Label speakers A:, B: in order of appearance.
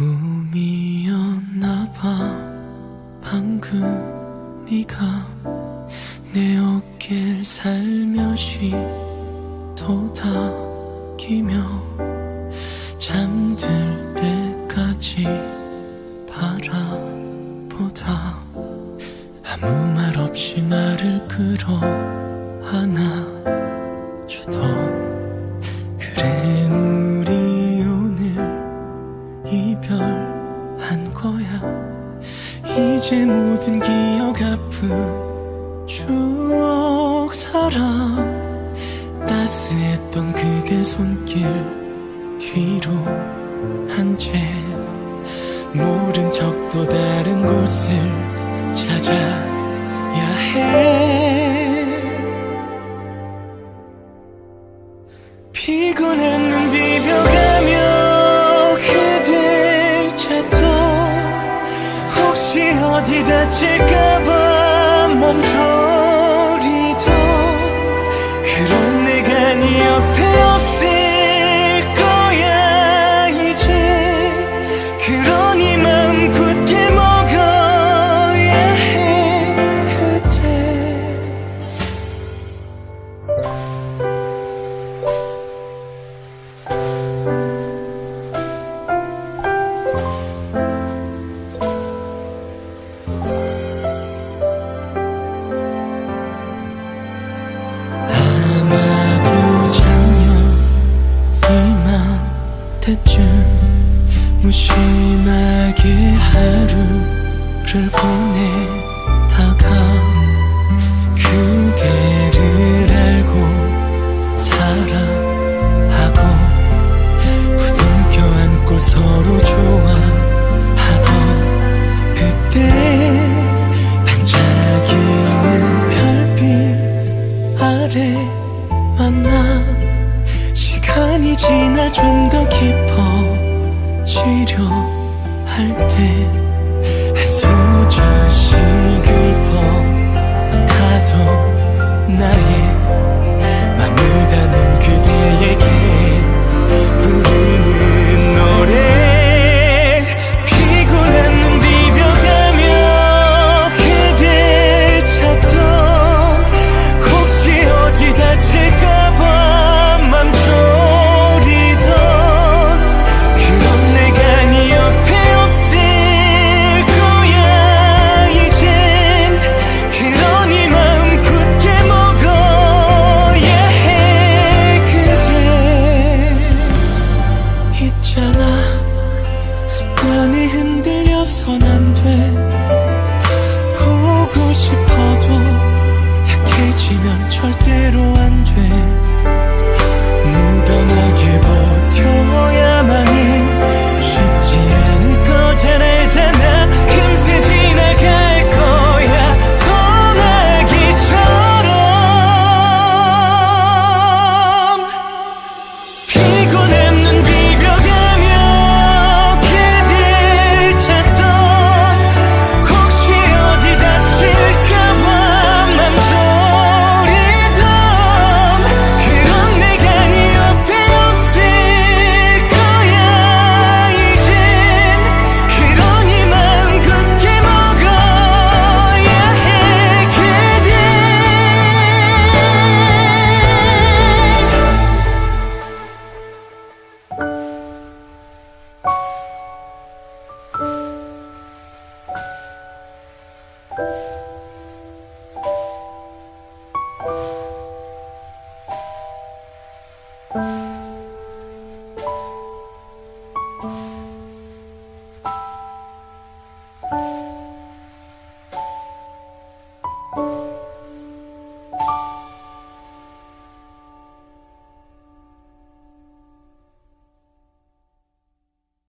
A: 꿈이었나 봐. 방금 네가 내 어깨를 살며시 도닥이며 잠들 때까지 바라보다 아무 말 없이 나를 끌어안아주던 그래 우리 거야. 이제 모든 기억 아픈 추억 사랑. 따스했던 그대 손길 뒤로 한 채. 모른 척도 다른 곳을 찾아야 해. 피곤한 눈 비벼 어디 다 이맘때쯤 무심하게 하루를 보내다가 그대 지나 좀 더 깊어지려 할때한 소절 있잖아. 습관에 흔들려선 안돼. 보고 싶어도 약해지면 절대로 안 돼. 무던하게 버텨 Thank
B: you.